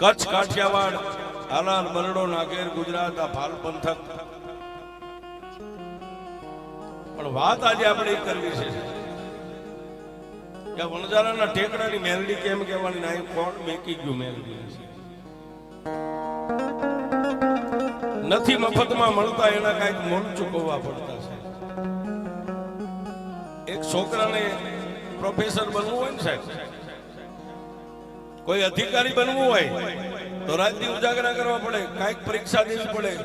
કચ્છ કાઠિયાવાડ હાલાર બરડો, નાગેર, ગુજરાત, આ ભાલ પંથક. પણ વાત આજે આપણે કરવી છે કે વણઝારાના ટેકડાની મેલડી કેમ કહેવાની ના કોણ મેકી ગયું મેલડી. નથી મફતમાં મળતા એના કાંઈક મોલ ચૂકવવા પડતા છે. એક છોકરાને પ્રોફેસર બનવું હોય ને સાહેબ કોઈ અધિકારી બનવું હોય, તો રાતની ઉજાગરા કરવા પડે, કાંઈક પરીક્ષા દેવી પડે,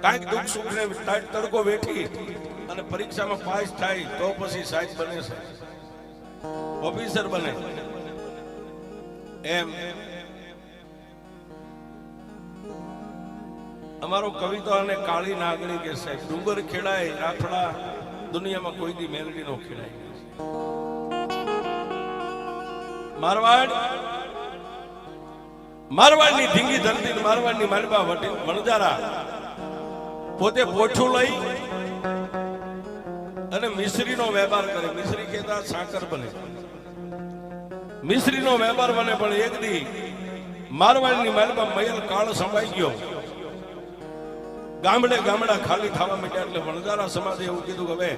કાંઈક દુઃખ સુખ ને ટાઈટ તડકો વેઠી અને પરીક્ષામાં પાસ થાય તો પછી સાહેબ બને છે. ઓફિસર બને. એમ. અમારો કવિતા અને કાળી નાગણી કે સાહેબ, ડુંગર ખેડાય, રાફડા, દુનિયામાં કોઈ દી મેલડી નો ખેડાય. મારવાડ મારવાડની ધીંગી ધરતી મારવાડની માલબા વટી વણજારા પોતે પોઠું લઈ અને મિશ્રીનો વેપાર કરે. મિશ્રી કહેતા સાકર બને. મિશ્રીનો વેપાર બને પણ એક દી મારવાડની માલબા મયલ કાળ સમાઈ ગયો. ગામડે ગામડા ખાલી થવા માંડ્યા એટલે વણજારા સમાજે એવું કીધું હવે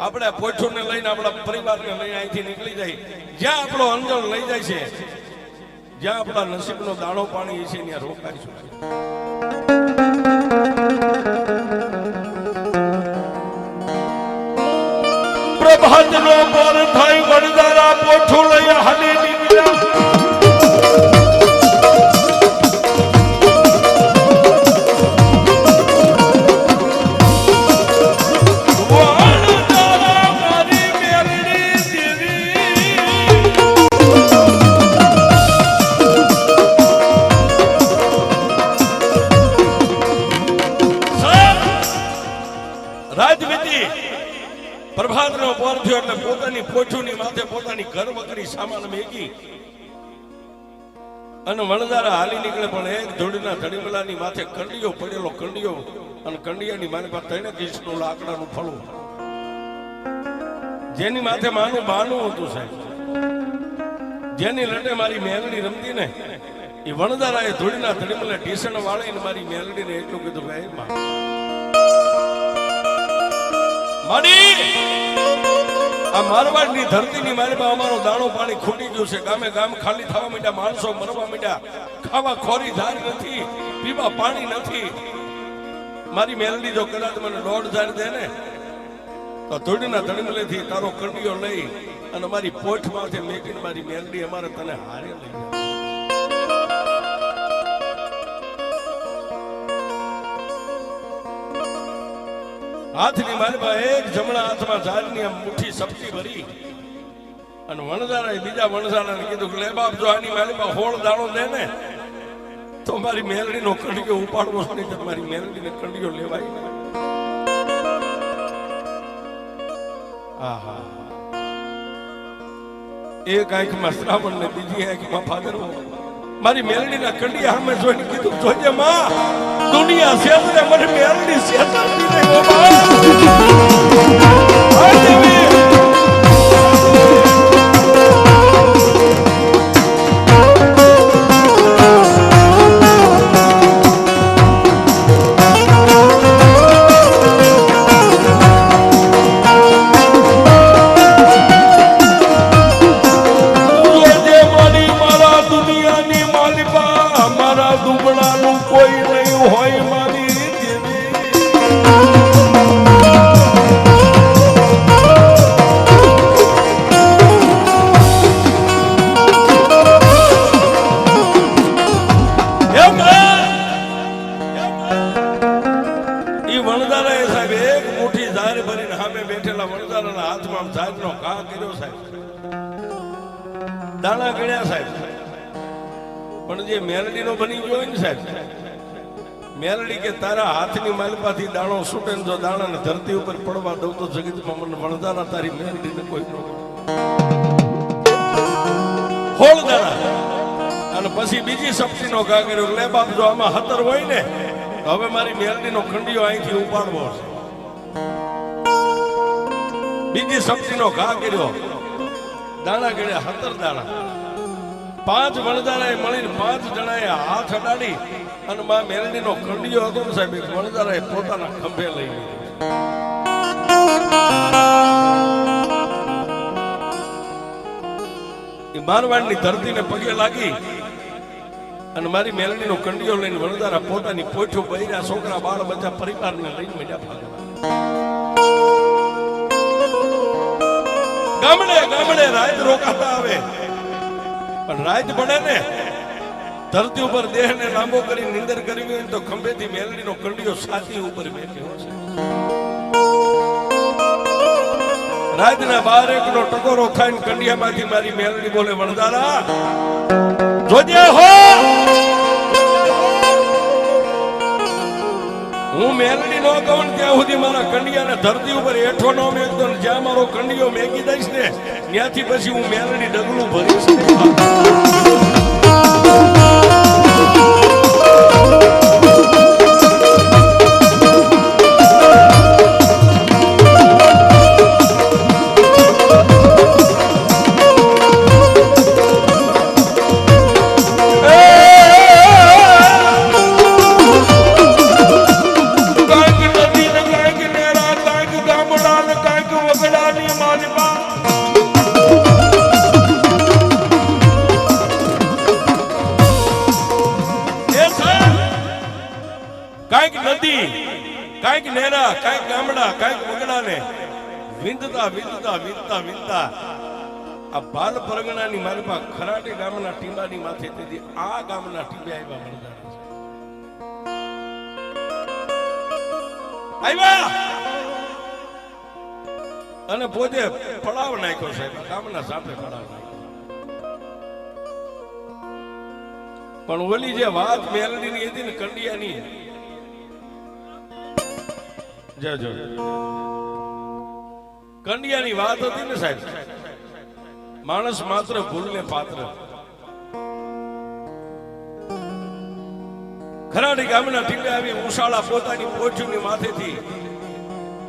આપણે આ પોઠું ને લઈને આપણા પરિવારને લઈને અહીંથી નીકળી જાય. જ્યાં આપણો અંજળ લઈ જાય છે જ્યાં આપણા નસીબનો દાણો પાણી છે, ત્યાં રોકાઈશું. પ્રભાતનો પર થઈ વડદારા પોઠું લઈ હાલી નીકળે પણ એક ધૂળના ધડીમલાની માથે કંડિયો પડેલો કંડિયો અને કંડિયાની માને પાસે ત્રણે કિસનું લાકડાનું ફળું. જેની માથે માનું બાનું હતું સાહેબ. જેની લડે મારી મેલડી રમતી ને એ વણઝારાએ ધૂળના ધડીમલે ટીસણ વાળીને મારી મેલડીને એટલું કીધું, ભાઈ માડી આ મારવાડની ધરતીની મારીમાં અમારો દાણો પાણી ખૂટી ગયું છે. ગામે ગામ ખાલી થવા માંડ્યા, માણસો મરવા માંડ્યા. ખાવા ખોરી ધાર નથી, પીવા પાણી નથી. મારી મેલડી જો કદાચ મને દોઢ હજાર દે ને, તો ધૂળના ધડમલેથી તારો કંડિયો લઈ અને મારી પોઠમાંથી માથે મેકીને મારી મેલડી અમારે તને હારે લઈ જાય હાથની માલમાં એક જમણા હાથમાં ઝાડની આમ મુઠ્ઠી સપટી ભરી. અને વણઝારા બીજા વણઝારાને કીધું કે, લે બાપ, જો આની માલમાં હોળ દાણો દે ને, તો મારી મેલડીનો કંડિયો ઉપાડવો નહીં, તો મારી મેલડીને કંડિયો લેવાય. આહા. એક આંખમાં શ્રાવણ ને બીજી આંખમાં ભાદરવો. મારી મેલડીના કંડિયા સામે જોઈને કીધું જોજે માં દુનિયા શેતરે મને મેલડી શેતરતી હોળ દાણા અને પછી બીજી ઘા કર્યો લે બાપ, જો આમાં હતર હોય ને, તો હવે મારી મેલડીનો ખંડિયો અહીંથી ઉપાડવો છે. બીજી શક્તિનો ઘા કર્યો દાણા ગળ્યા, હતર દાણા. પાંચ વણદારાએ મળીને પાંચ જણાએ હાથ અડાડી અને માં મેલડીનો કંડિયો હતો સાહેબ વણદારાએ પોતાના ખંભે લઈ લીધો. મારવાડની ધરતીને પગે લાગી અને મારી મેલડીનો કંડિયો લઈને વણજારા પોતાની પોઠું બૈરા છોકરા, બાળ બધા પરિવારને લઈને મીઠા ભાગવા ગામડે ગામડે રાત રોકાતા આવે. પણ રાત બને ને, ધરતી ઉપર દેહને લાંબો કરી નિંદર કરવી હોય તો ખંભેથી મેલડીનો કંડિયો સાથી ઉપર બેઠ્યો છે. રાતના બારેક નો ટકોરો ખાઈને કંડિયામાંથી મારી મેલની બોલે વણદારા જોજે હો. હું મેલડી નો કહું ત્યાં સુધી મારા કંડિયાને ધરતી ઉપર હેઠો નો મેગતો જ્યાં મારો કંડિયો મેગી દઈશ ને, ત્યાંથી પછી હું મેલડી ડગલું ભરીશ. કાંઈક નદી, કાંઈક નેરા, કાંઈક ગામડા, કાંઈક વગડાને વિંધતા વિંધતા વિંધતા વિંધતા આ બાલ પરગણાની મારી પાસે ખરાટી ગામના ટીંબાની માથે તેથી આ ગામના ટીંબે આવ્યા વણઝારા આવ્યા! અને પોતે પડાવ નાખ્યો સાહેબ ગામના સાથે પડાવ પણ ઓલી જે વાત મેલડીની હતી ને કંડિયાની જજો કંડિયાની વાત હતી ને સાહેબ? માણસ માત્ર ભૂલને પાત્ર. ખરાડી ગામના ટીપે આવી ઉશાળા પોતાની પોચુની માથેથી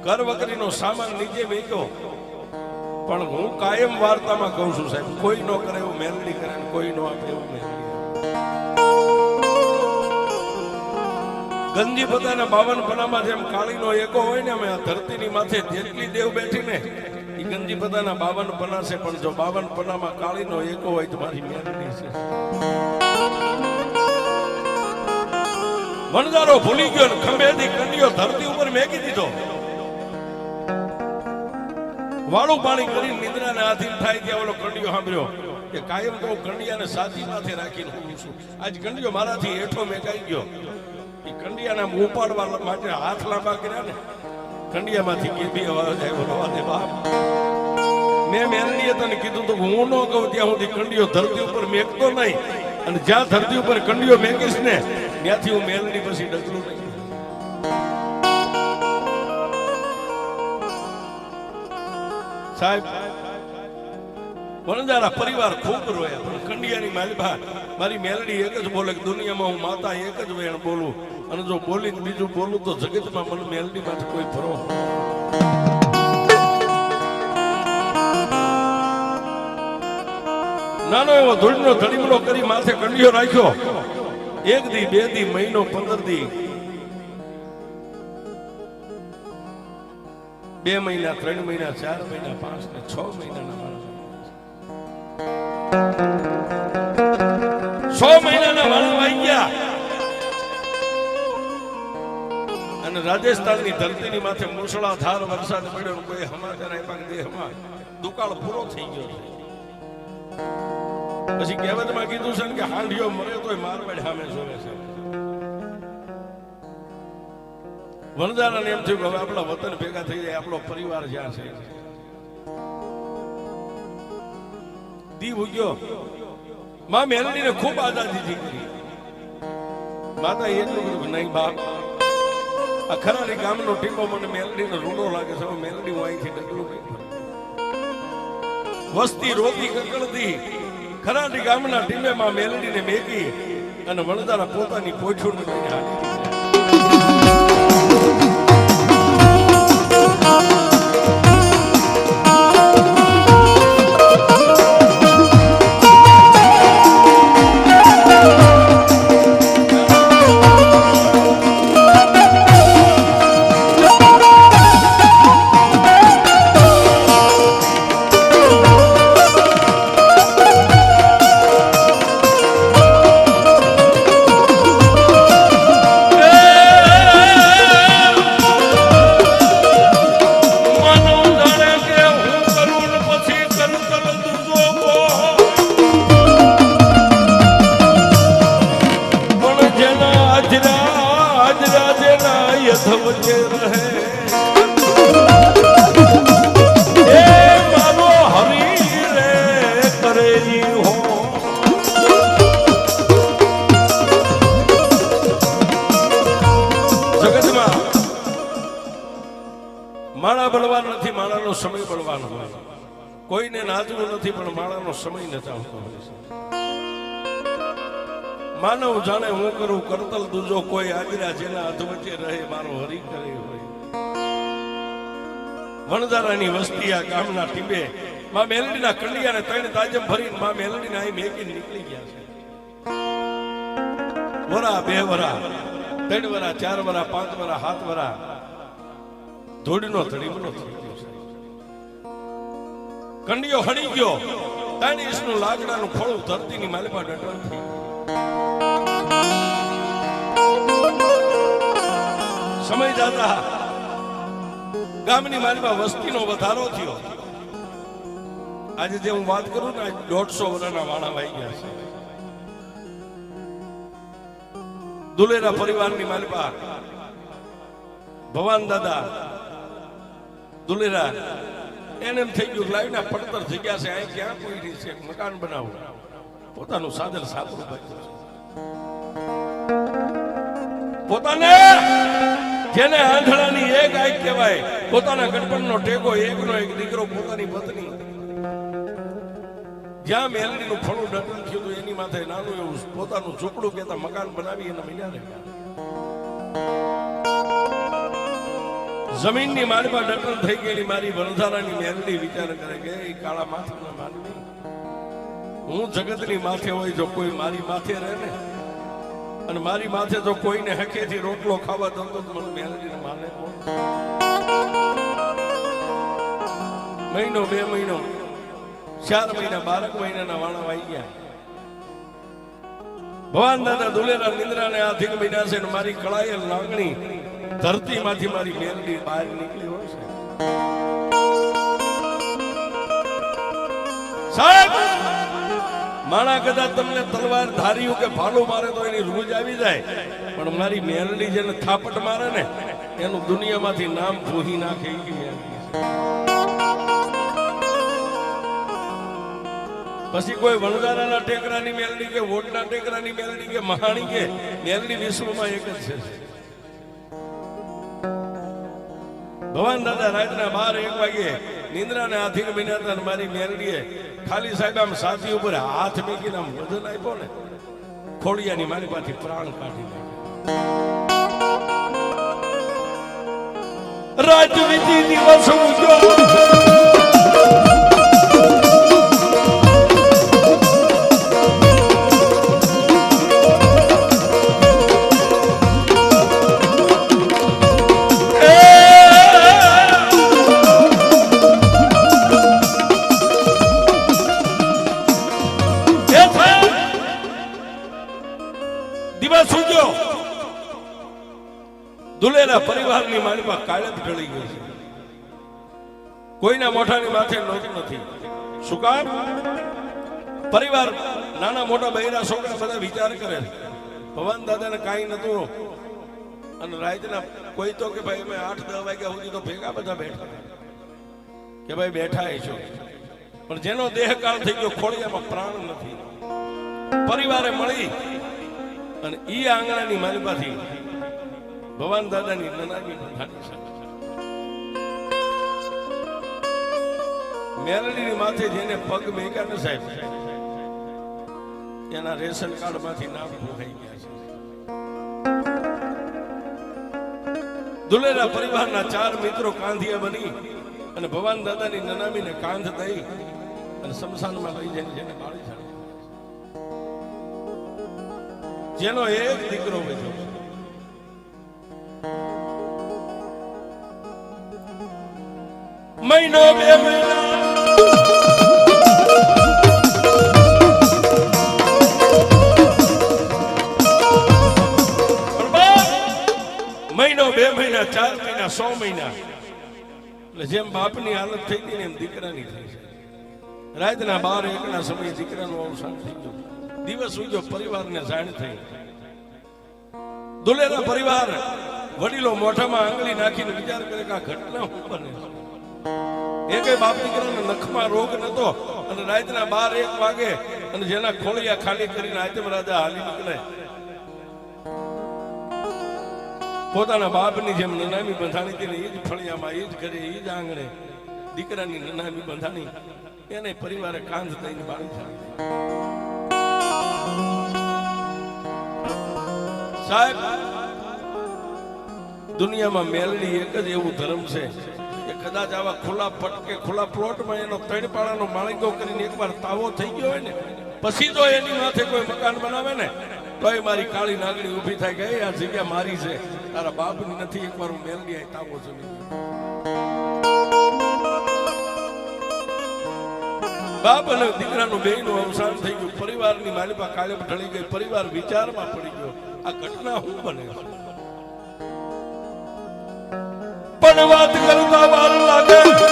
ઘર વગરીનો સામાન નીચે વેચ્યો. પણ હું કાયમ વાર્તામાં કહું છું સાહેબ, કોઈ નો કરે એવું મેલડી કરે કોઈ નો આપે એવું મેલડી ગંજી પોતાના બાવન પનામાં જેમ કાળીનો એકો હોય ને અમે આ ધરતીની માથે જેટલી દેવ બેઠી ને એ ગંજી પોતાના બાવન પના છે, પણ જો બાવન પનામાં કાળીનો એકો હોય તો મારી મેલડી છે. વણજારો ભૂલી ગયો ને ખંભેથી કંડિયો ધરતી ઉપર મેકી દીધો. વાળું પાણી કરી નિદ્રાને આધીન થાય ત્યાં ઓલો કંડિયો સાંભળ્યો કે કાયમ તો કંડિયાને સાચી માથે રાખીને હું છું. આજ કંડિયો મારાથી હેઠો મેકાઈ ગયો. એ કંડિયાને આમ ઉપાડવા માટે હાથ લાંબા કર્યા ને, કંડિયામાંથી કેબી અવાજ આવ્યો રવા દે બાપ. મેં મેનલીએ તને કીધું તો, હું ન કહું ત્યાં સુધી કંડિયો ધરતી ઉપર મેકતો નહીં. અને જ્યાં ધરતી ઉપર કંડિયો મેકીશ ને, ત્યાંથી હું મેલડી પછી ડગલું નહીં. સાહેબ વણજારા પરિવાર ખૂબ રોયા. પણ કંડિયાની માલભા, મારી મેલડી એક જ બોલે દુનિયામાં હું માતા એક જ વેણ બોલું. અને જો બોલી બીજું બોલું તો જગતમાં મને મેલડી માટે કોઈ ફરો નાનો એવો ધૂળનો ધડીમલો કરી માથે કંડિયો રાખ્યો. એક દી, બે દી, મહિનો, પંદર દી. બે મહિના, ત્રણ મહિના, ચાર મહિના, પાંચ ને છ મહિનાના છ મહિનાના વાળા આવી ગયા. અને રાજસ્થાનની ધરતીની માથે મુસળાધાર વરસાદ પડ્યો કોઈ સમાચાર આપ્યા દેહમાં. દુકાળ પૂરો થઈ ગયો છે. પછી કહેવતમાં કીધું છે કે હાંડિયો મરે તોય મારવાડ સામે જોવે છે. વણજારાને એમ થયું કે હવે આપણા વતન ભેગા થઈ જાય, આપણો પરિવાર જ્યાં છે. દીવ ગયો માં મેલડીને ખૂબ આઝાદી દીકરી માતા એટલું કે નહીં બાપ. આ ખરાડી ગામનો ટીપો મને મેલડીનો રૂડો લાગે છે. મેલડી હું અહીંથી ડગલું નહીં વસ્તી રોતી કકડતી ખરાડી ગામના ટીમે માં મેલડીને મેકી અને વણદારા પોતાની પોછું લઈને હાલી દૂજો કોઈ આજરા જેના હાથ વચ્ચે રહે, મારો હરી કરે હોય. વણઝારાની વસ્તી આ ગામના ટીબે. માં મેલડીના કંડિયાને ત્રણ તાજમ ભરીને માં મેલડીને અહીં મેકીને નીકળી ગયા છે. વરા, બે વરા, ત્રણ વરા, ચાર વરા, પાંચ વરા, સાત વરા. ધોડીનો ધડીમલો થઈ ગયો છે. કંડિયો હણી ગયો. ત્રણ લાકડાનું ખોળું ધરતીની માલિપા ડટણ સમય જતા ગામની મારીમાં વસ્તીનો વધારો થયો. આજે જે હું વાત કરું ને દોઢસો વર્ષના વાણા વાઈ ગયા છે. દુલેરા પરિવારની માલિપા ભવાન દાદા, દુલેરા, એને એમ થઈ ગયું લાવીને પડતર જગ્યા છે, અહીં ક્યાં કોઈ રહી છે મકાન બનાવવું પોતાનું સાધન બાંધ્યું પોતાને જેને આંધળાની એક આંખ કહેવાય, પોતાના ગણપણનો ટેકો, એકનો એક દીકરો, પોતાની પત્ની. જ્યાં મેલડીનું ફળું ડટન થયું હતું, એની માથે નાનું એવું પોતાનું ઝૂંપડું કહેતા મકાન બનાવી એના મહિના રહ્યા જમીનની માળમાં ડટન થઈ ગયેલી મારી વરધારાની મેલડી વિચાર કરે કે, એ કાળા માથાના માનવી હું જગતની માથે હોય, જો કોઈ મારી માથે રહે ને અને મારી માથે તો કોઈને હકેથી રોટલો ખાવા દો તો મને મેલડીને માને મહિનો, બે મહિનો. ચાર મહિના બારક મહિનાના વાણા વાઈ ગયા. ભગવાન દાદા દુલેરા નિંદ્રાને આ ધીક મહિના છે મારી કળાયેલ લાગણી ધરતીમાંથી મારી મેલડી બહાર નીકળી હોય છે. સાહેબ! માણા કદાચ તમને તલવાર ધાર્યું કે ભાલો મારે તો એની રૂજ આવી જાય. પણ મારી મેરડી જેને થાપટ મારે ને, એનું દુનિયામાંથી નામ ભૂહી નાખે પછી કોઈ વણઝારાના ટેકરાની મેલડી કે વોટના ટેકરાની મેલડી કે મહાણી કે મેલડી વિશ્વમાં એક જ છે. ભગવાન દાદા, રાતના બાર એક વાગે નિંદ્રાને આથી હતા મારી મેરડીએ ખાલી સાહેબ આમ સાથી ઉપર હાથ મેકીને આમ વજન આપ્યો ને, ખોડિયાની મારી પાછી પ્રાણ કાઢી નાખ્યો. રાત દિવસ ઉગ્યો દુલેરા પરિવારની માલિપા કાળત ઢળી ગઈ છે. કોઈના મોઢાની માથે નોંધ નથી. શું કામ? પરિવાર, નાના મોટા બહેરા, છોકરા બધા વિચાર કરે ભગવાન દાદાને કાંઈ નતું અને રાતના કોઈ તો કે ભાઈ અમે આઠ, દસ વાગ્યા સુધી તો ભેગા બધા બેઠા. કે ભાઈ બેઠા એ છો. પણ જેનો દેહ કાળ થઈ ગયો ખોળિયામાં પ્રાણ નથી. પરિવારે મળી અને ઈ આંગણાની માલિપાથી ભગવાન દાદાની નનાની બધાની છે. મેલડીની માથે જેને પગ મેક્યા ને સાહેબ, એના રેશન કાર્ડમાંથી નામ ભૂખાઈ ગયા છે. દુલેરા પરિવારના ચાર મિત્રો કાંધિયા બની અને ભગવાન દાદાની નનામીને કાંધ દઈ અને શમશાનમાં લઈ જઈને જેને બાળી જેનો એક દીકરો બેઠો મહિનો બે મહિના, ચાર મહિના, સો મહિના. જેમ બાપની હાલત થઈ ગઈ એમ દીકરાની થઈ છે રાતના બાર એકના સમયે દીકરાનું અવસાન થઈ ગયું. દિવસ ઉગ્યો પરિવારને જાણ થઈ. દુલેરા પરિવાર વડીલો મોઢામાં આંગળી નાખીને વિચાર કરે કે આ ઘટના છે એકે બાપ દીકરાને નખમાં રોગ નતો. અને રાતના બાર એક વાગે અને જેના ખોળિયા ખાલી કરીને આતમ રાજા હાલી નીકળે. પોતાના બાપની જેમ નનામી બંધાણી હતી એ જ ફળિયામાં એ જ ઘરે એ જ આંગણે દીકરાની નનામી બંધાણી. એને પરિવારે કાંધ થઈને બાળી સાહેબ, દુનિયામાં મેલડી એક જ એવું ધર્મ છે કદાચ આવા ખુલ્લા પટકે ખુલ્લા પ્લોટમાં એનો ત્રણ માળંગો કરીને એકવાર તાવો થઈ ગયો હોય ને, પછી જો એની માથે કોઈ મકાન બનાવે ને, તોય મારી કાળી નાગણી ઊભી થાય ગઈ આ જગ્યા મારી છે. તારા બાપની નથી એકવાર હું મેલડી આઈ તાવો જમી બાપ અને દીકરાનું બેયનું અવસાન થઈ ગયું. પરિવારની માલિપા કાળે ઢળી ગઈ. પરિવાર વિચારમાં પડી ગયો. આ ઘટના હું બને પણ વાત કરતા વાર લાગે.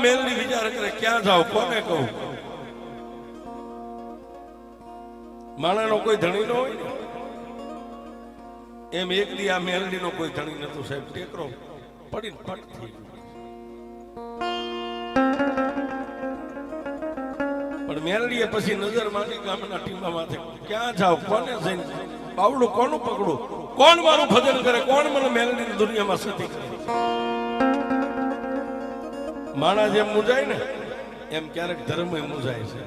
પણ માં મેલડી વિચાર કરે, ક્યાં જાવ કોને કહું? માણાનો કોઈ ધણી ન હોય ને? એમ એક દી આ મેલડી નો કોઈ ધણી નતો સાહેબ. ટેકરો પડીને પટ થઈ પણ મેલડીએ પછી નજર માંડી ગામના ટીમા માથે ક્યાં જાવ કોને જઈને? બાવડું કોનું પકડું? કોણ મારું ભજન કરે? કોણ મને મેલડીની દુનિયામાં સતી કરે? માણા જેમ મુજાય ને, એમ ક્યારેક ધર્મ એ મુજાય છે.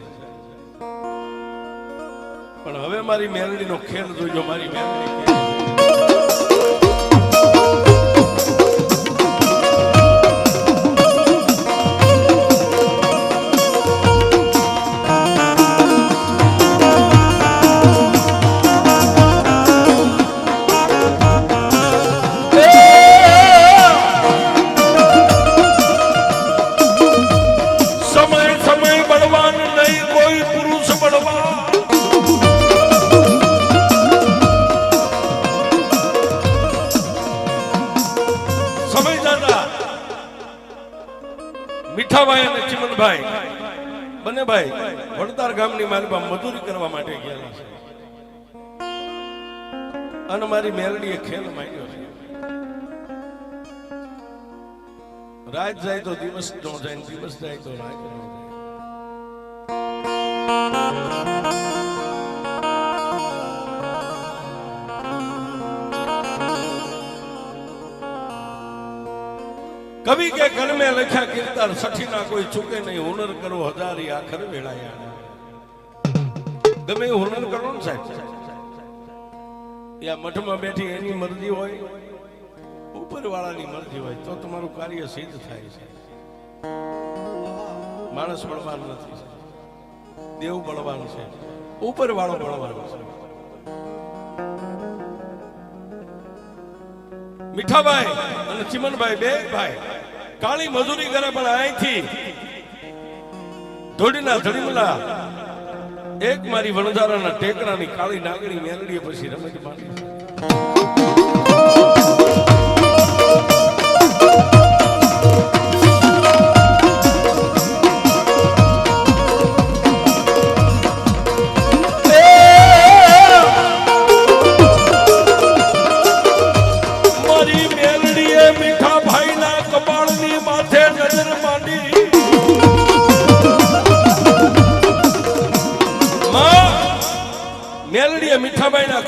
પણ હવે મારી મેલડીનો ખેલ જોઈજો, મારી મેલડી બંને ભાઈ વડતાર ગામની પાસે મજૂરી કરવા માટે ગયા છે. અને મારી મેલડીએ ખેલ માંડ્યો છે. રાત જાય તો દિવસ નો જાય દિવસ જાય તો રાત જાય. કવિ કે ઘર મેં લખ્યા કીર્તન સઠી ના કોઈ ચૂકે નહીં. હુનર કરો હજારી આખર વેળાયા ગમે હુનર કરો ને સાહેબ. યા મઠમાં બેઠી એની મરજી હોય, ઉપરવાળાની મરજી હોય, તો તમારું કાર્ય સિદ્ધ થાય છે. માણસ બળવાન નથી. દેવ બળવાન છે. ઉપરવાળો બળવાન છે. મીઠાભાઈ અને ચિમનભાઈ, બે ભાઈ. કાળી મજૂરી કરે પણ અહીંથી ધોડીના ધડીમલા એક મારી વણઝારાના ટેકરાની કાળી નાગણી મેલડીએ પછી રમત માંડી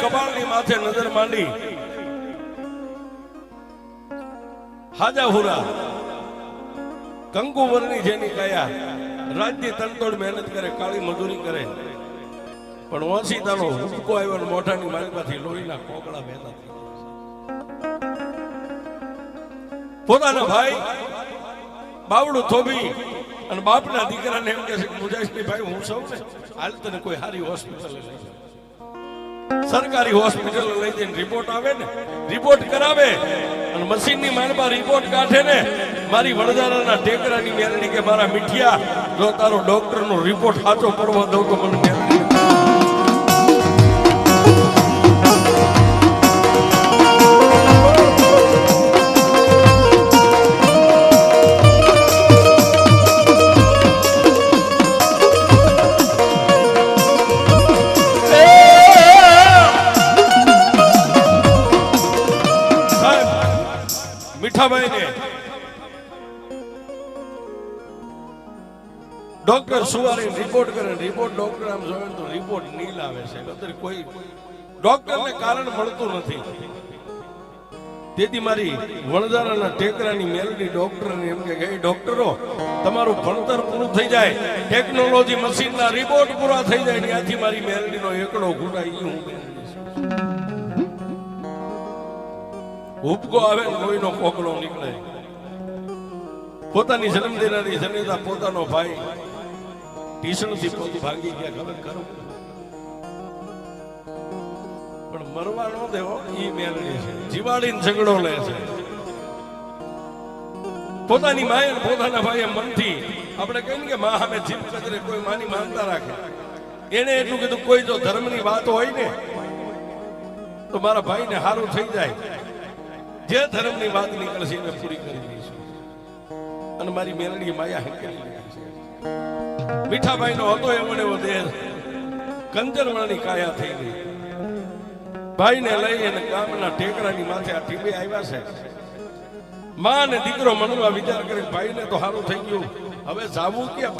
કપાળની માથે નજર માંડી. હાજા હુરા. કંકુવરની જેની કયા રાજ્ય તનતોડ મહેનત કરે, કાળી મજૂરી કરે. પણ ઓસીતાનો હુંકો આવ્યો મોઢાની માલિકમાંથી લોહીના કોકળા વહેતા પોતાના ભાઈ બાવડું થોભી અને બાપના દીકરાને એમ કહે છે કે મુજાશની ભાઈ હું સૌ હાલ તને કોઈ સારી હોસ્પિટલ લઈ. સરકારી હોસ્પિટલ લઈ જઈને રિપોર્ટ આવે ને રિપોર્ટ કરાવે અને મશીનની માનમાં રિપોર્ટ કાઢે ને, મારી વડોદરાના ટેકરાની મેલડી કે મારા મીઠિયા, જો તારો ડોક્ટરનો રિપોર્ટ સાચો પડવો દઉં તો મને ડોક્ટર સુવારી રિપોર્ટ કરે રિપોર્ટ ડોક્ટર આમ જોવે તો રિપોર્ટ નીલ આવે છે. અત્યારે કોઈ ડોક્ટરને કારણ મળતું નથી. તેથી મારી વણઝારાના ટેકરાની મેલડી ડોક્ટરને એમ કે ગઈ ડોક્ટરો, તમારું ભણતર પૂરું થઈ જાય. ટેકનોલોજી મશીનના રિપોર્ટ પૂરા થઈ જાય ત્યાંથી મારી મેલડીનો એકડો ઘૂંટાઈ ગયો હુબકો આવે ને કોઈનો કોકળો નીકળે. પોતાની જન્મદિનાની જનેતા પોતાનો ભાઈ ટીસણથી પગ ભાગી ગયા. ખબર કરો. પણ મરવા નો દેવો ઈ મેલડી છે. જીવાડીને ઝઘડો લે છે. પોતાની માએ પોતાના ભાઈએ મનથી આપણે કહીએ કે મા સામે જીભ કચરે કોઈ માની માનતા રાખે. એને એટલું કીધું, કોઈ જો ધર્મની વાત હોય ને, તો મારા ભાઈને સારું થઈ જાય. જે ધર્મની વાત નીકળશે એને પૂરી કરી દઈશું. અને મારી મેલડી માયા હેકેલી છે. મીઠાભાઈ નો હતો એવો ને એવો દેહ કાયા થઈ ગઈ. ભાઈને લઈ અને ગામના ટેકરાની માથે આ ટીબે આવ્યા છે. માં અને દીકરો મનમાં વિચાર કરે ભાઈને તો સારું થઈ ગયું. હવે જાવું કેમ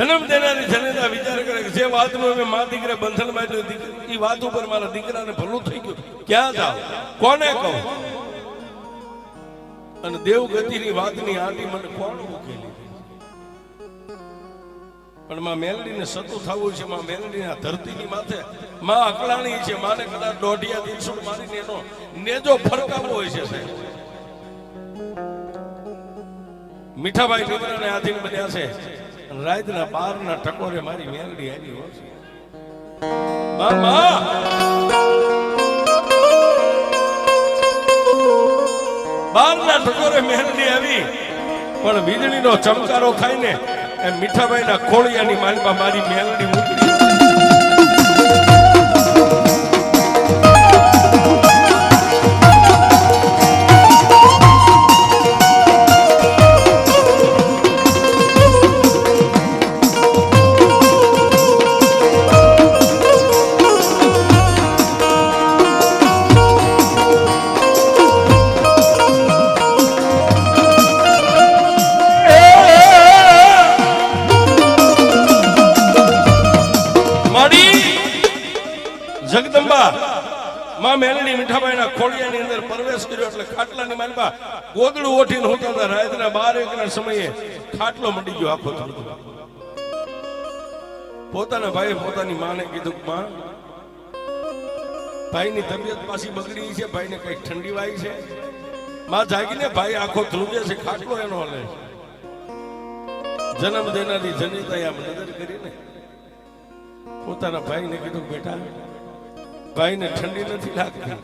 જન્મ દેનારી જનેતા વિચાર કરે જે વાતનું અમે મા દીકરે બંધન બાંધ્યું એ વાત ઉપર મારા દીકરાને ભલું થઈ ગયું. ક્યાં જાવ કોને કહો? અને દેવગતિની વાતની આંટી મને કોણ મૂકેલી? પણ માં મેલડીને સતું થવું છે, માં મેલડીના ધરતીની માથે, માં અકળાણી છે, માને કદાચ દોઢિયા દિવસો મારીને એનો નેજો ફરકાવો હોય છે સાહેબ. મીઠાભાઈ દીકરાને આધીન બન્યા છે. અને બાર બારના ટકોરે મારી મેલડી આવી હોય મામા બાર ના ટકોરે મેલડી આવી. પણ વીજળીનો ચમકારો થાય ને એમ મીઠાભાઈના ખોળિયાની માલમાં મારી મેલડી પોતાના માને કીધું માં, ભાઈની તબિયત પાછી બગડી છે, ભાઈને કંઈક ઠંડી વાઈ છે. માં જાગીને ભાઈ આખો ધ્રુજે છે, ખાટલો એનો લે જન્મ દેનારી જનિતા આમ નજર કરીને પોતાના ભાઈને કીધું બેટા, ભાઈને ઠંડી નથી લાગતી,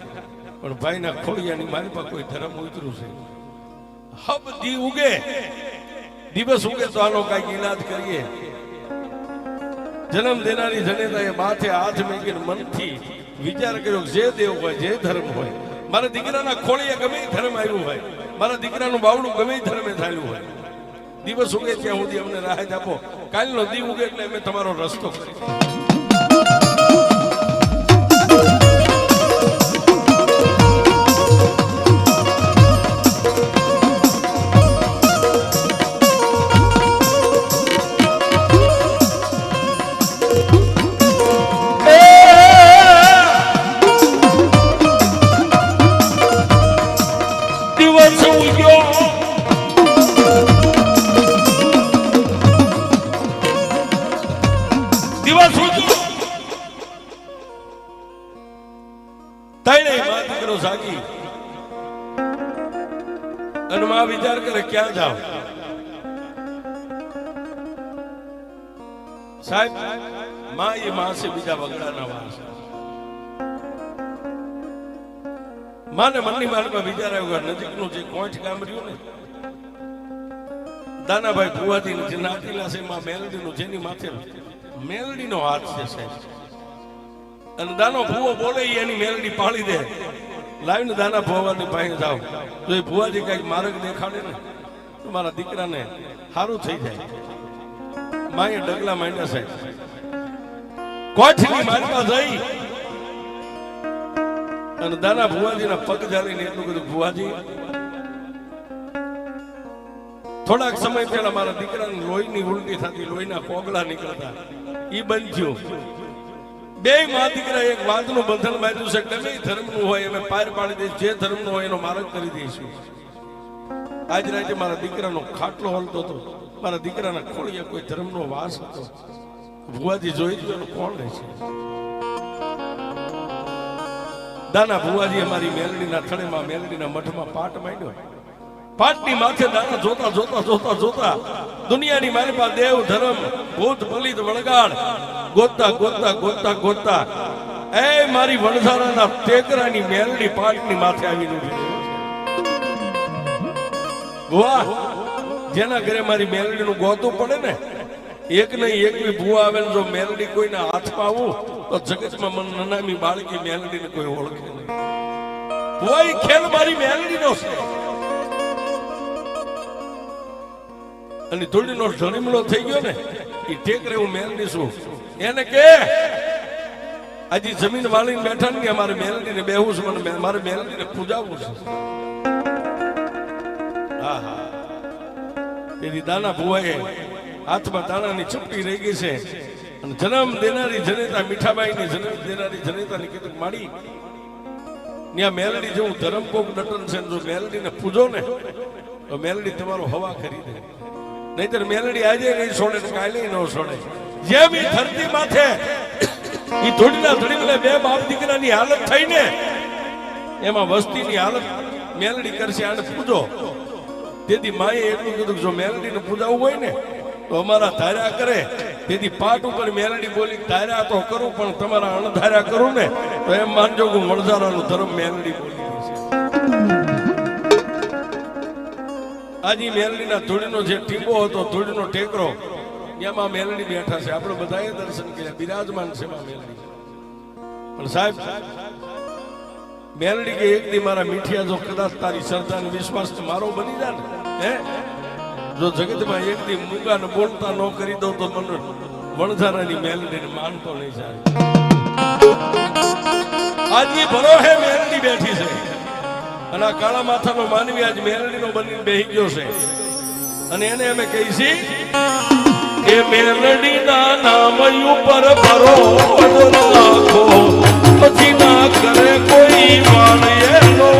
પણ ભાઈના ખોડિયાની મારી પાસે કોઈ ધર્મ ઉતર્યું છે. હબ દી ઉગે. દિવસ ઉગે તો આનો કંઈક ઈલાજ કરીએ. જન્મ દેનારી જનેતાએ માથે હાથ મૂકીને મનથી વિચાર કર્યો જે દેવ હોય, જે ધર્મ હોય. મારા દીકરાના ખોળીએ ગમે ધર્મ આવ્યું હોય. મારા દીકરાનું બાવડું ગમે ધર્મે થયેલું હોય. દિવસ ઉગે ત્યાં સુધી અમને રાહત આપો. કાલનો દી ઉગે એટલે અમે તમારો રસ્તો કરી તૈણે માં દીકરો જાગી અને માં વિચાર કરે ક્યાં જાવ સાહેબ, માં એ માં છે બીજા વગડાના વાસ માને મનની બાળમાં વિચાર આવ્યો નજીકનું જે કોઈઠ ગામ રહ્યું ને, દાનાભાઈ ભુવાથી જે નાટીલા છે, માં મેલડીનું, જેની માથે મેલડીનો હાથ છે સાહેબ. અને દાનો ભુવો બોલે એની મેલડી પાડી દે. લાવીને દાના ભુવાની પાસે જાવ તો એ ભુવાજી કંઈક માર્ગ દેખાડે ને, તો મારા દીકરાને સારું થઈ જાય. માએ ડગલા માંડ્યા સાહેબ કોઠની માલમાં જઈ અને દાના ભુવાજીના પગ જાળીને એટલું કીધું ભુવાજી, થોડાક સમય પહેલા મારા દીકરાને લોહીની ઉલટી થતી, લોહીના કોગળા નીકળતા. એ બંધ થયું. બે માં દીકરા એક વાતનું બંધન બાંધ્યું છે ગમે ધર્મ ધર્મનું હોય, અમે પાર પાડી દઈશું. જે ધર્મનું હોય, એનો માર્ગ કરી દઈશું. આજ રાતે મારા દીકરાનો ખાટલો હલતો હતો. મારા દીકરાના ખોળિયા કોઈ ધર્મનો વાસ હતો. ભુવાજી જોઈ જોયું કોણ રહેશે દાના ભુવાજી અમારી મેલડીના થળેમાં મેલડીના મઠમાં પાટ માંડ્યો. પાટની માથે દાના જોતા જોતા જોતા જોતા દુનિયાની મારી પાસે દેવ, ધર્મ, ભૂત બલિત વળગાડ ગોતતા ગોતતા ગોતતા ગોતતા એ મારી વણઝારાના ટેકરાની મેલની પાટની માથે આવી ઊભી વાહ! જેના ઘરે મારી મેલડીનું ગોતું પડે ને, એક નહીં, એક બી ભૂ આવે ને જો મેલડી કોઈના હાથમાં આવું, તો જગતમાં મન નનામી બાળકી મેલડીને કોઈ ઓળખે નહીં. કોઈ ખેલ મારી મેલડીનો છે. અને ધૂળીનો ઢળીમલો થઈ ગયો ને એ ટેકરે હું મેલડી છું. એને કે, આજે જમીન વાળીને બેઠા ને મારે મેલડીને બેહવું છે, મને મારે મેલડીને પૂજાવું છે. હા હા તેથી દાના ભુવાએ હાથમાં દાણાની ચપટી રહી ગઈ છે અને જન્મ દેનારી જનેતા મીઠાબાઈની જન્મ દેનારી જનેતાને કીધું માડી ત્યાં મેલડી જેવું ધરમકોક નટન છે જો મેલડીને પૂજો ને, તો મેલડી તમારો હવા કરી દે. નહીતર મેલડી આજે નહીં છોડે કાલે ન છોડે. જેમ ઈ ધરતી માથે ઈ ધૂળના ધૂળીને બે બાપ દીકરાની હાલત થઈ ને એમાં વસ્તીની હાલત મેલડી કરશે. આને પૂજો. તેથી માએ એટલું કીધું જો મેલડીને પૂજાવું હોય ને, તો અમારા ધાર્યા કરે. તેથી પાટ ઉપર મેલડી બોલી, ધાર્યા તો કરું, પણ તમારા અણધાર્યા કરું ને, તો એમ માનજો કે વણઝારાનો ધર્મ મેલડી બોલી છે. મેલડીના ધૂળીનો જે ટીંબો હતો, ધૂળીનો ટેકરો એમાં મેલડી બેઠા છે. આપણે બધાએ દર્શન કર્યા. બિરાજમાન છે માં મેલડી. પણ સાહેબ, મેલડી કે એક દી મારા મીઠિયા જો કદાચ તારી શ્રદ્ધા અને વિશ્વાસ મારો બની જાય હે? જો જગતમાં એક દી મૂંગા ને બોલતા ન કરી દઉં તો મને વણઝારાની મેલડીને માનતો નહીં જાય. આજે ભરો હે મેલડી બેઠી છે. અને આ કાળા માથાનો માનવી આજ મેલડીનો બની બેહી ગયો છે. અને એને અમે કહી છીએ એ મેલડીના નામ ઉપર ભરો નાખો પછી ના કરે કોઈ માણ એનો